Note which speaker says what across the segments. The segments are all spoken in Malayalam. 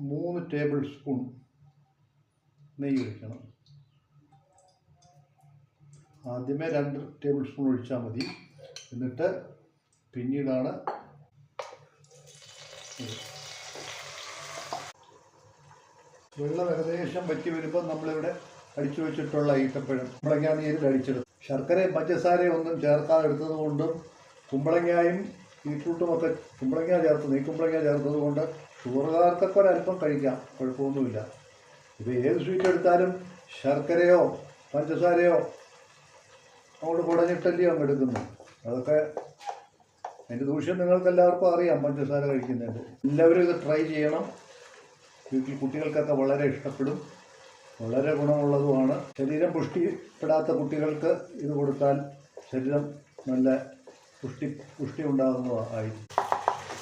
Speaker 1: മൂന്ന് ടേബിൾ സ്പൂൺ നെയ്യ് ഒഴിക്കണം ആദ്യമേ രണ്ട് ടേബിൾ സ്പൂൺ ഒഴിച്ചാൽ മതി എന്നിട്ട് പിന്നീടാണ്. വെള്ളം ഏകദേശം വറ്റി വരുമ്പോൾ നമ്മളിവിടെ അടിച്ചു വെച്ചിട്ടുള്ള ഈട്ടപ്പഴം കുമ്പളങ്ങ നീരിൽ അടിച്ചെടുത്തു ശർക്കരയും പഞ്ചസാരയും ഒന്നും ചേർക്കാതെ എടുത്തത് കൊണ്ടും കുമ്പളങ്ങായും ബീട്രൂട്ടും ഒക്കെ കുമ്പളങ്ങ ചേർത്ത് നെയ്ക്കുമ്പളങ്ങ ചേർത്തത് കൊണ്ട് ഷുഗറുകാർക്കൊക്കെ ഒരല്പം കഴിക്കാം. കുഴപ്പമൊന്നുമില്ല. ഇപ്പോൾ ഏത് സ്വീറ്റ് എടുത്താലും ശർക്കരയോ പഞ്ചസാരയോ അങ്ങോട്ട് കുടഞ്ഞിട്ടല്ലയോ അങ്ങ് എടുക്കുന്നു അതൊക്കെ അതിന്റെ ദൂഷ്യം നിങ്ങൾക്കെല്ലാവർക്കും അറിയാം പഞ്ചസാര കഴിക്കുന്നതിന്റെ എല്ലാവരും ഇത് ട്രൈ ചെയ്യണം. വീട്ടിൽ കുട്ടികൾക്കൊക്കെ വളരെ ഇഷ്ടപ്പെടും. വളരെ ഗുണമുള്ളതുമാണ്. ശരീരം പുഷ്ടിപ്പെടാത്ത കുട്ടികൾക്ക് ഇത് കൊടുത്താൽ ശരീരം നല്ല പുഷ്ടി പുഷ്ടി ഉണ്ടാകുന്നതായിരിക്കും.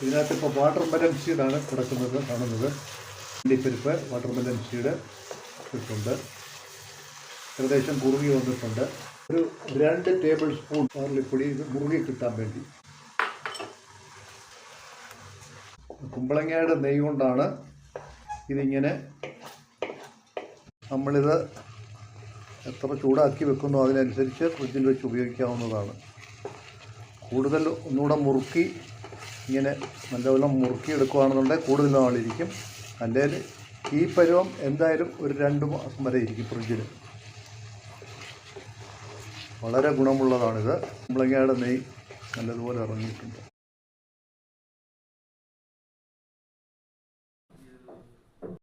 Speaker 1: ഇതിനകത്ത് ഇപ്പോൾ വാട്ടർ മെലൻ സീഡാണ് കിടക്കുന്നത് കാണുന്നത്. അണ്ടിപ്പരിപ്പ് വാട്ടർ മെലൻ സീഡ് ഇട്ടിട്ടുണ്ട്. ഏകദേശം കുറുകി വന്നിട്ടുണ്ട്. ഒരു രണ്ട് ടേബിൾ സ്പൂൺ പാർലിപ്പൊടി ഇത് മുറുകി കിട്ടാൻ വേണ്ടി. കുമ്പളങ്ങയുടെ നെയ് കൊണ്ടാണ് ഇതിങ്ങനെ നമ്മളിത് എത്ര ചൂടാക്കി വെക്കുന്നു അതിനനുസരിച്ച് ഫ്രിഡ്ജിൽ വെച്ച് ഉപയോഗിക്കാവുന്നതാണ്. കൂടുതൽ ഒന്നുകൂടെ മുറുക്കി ഇങ്ങനെ നല്ലപോലെ മുറുക്കിയെടുക്കുകയാണെന്നുണ്ടെങ്കിൽ കൂടുതൽ നാളിരിക്കും. അല്ലെങ്കിൽ ഈ പരുവം എന്തായാലും ഒരു രണ്ട് മാസം വരെ ഇരിക്കും ഫ്രിഡ്ജിൽ വളരെ ഗുണമുള്ളതാണിത്. കുമ്പളങ്ങയുടെ നെയ് നല്ലതുപോലെ ഇറങ്ങിയിട്ടുണ്ട്.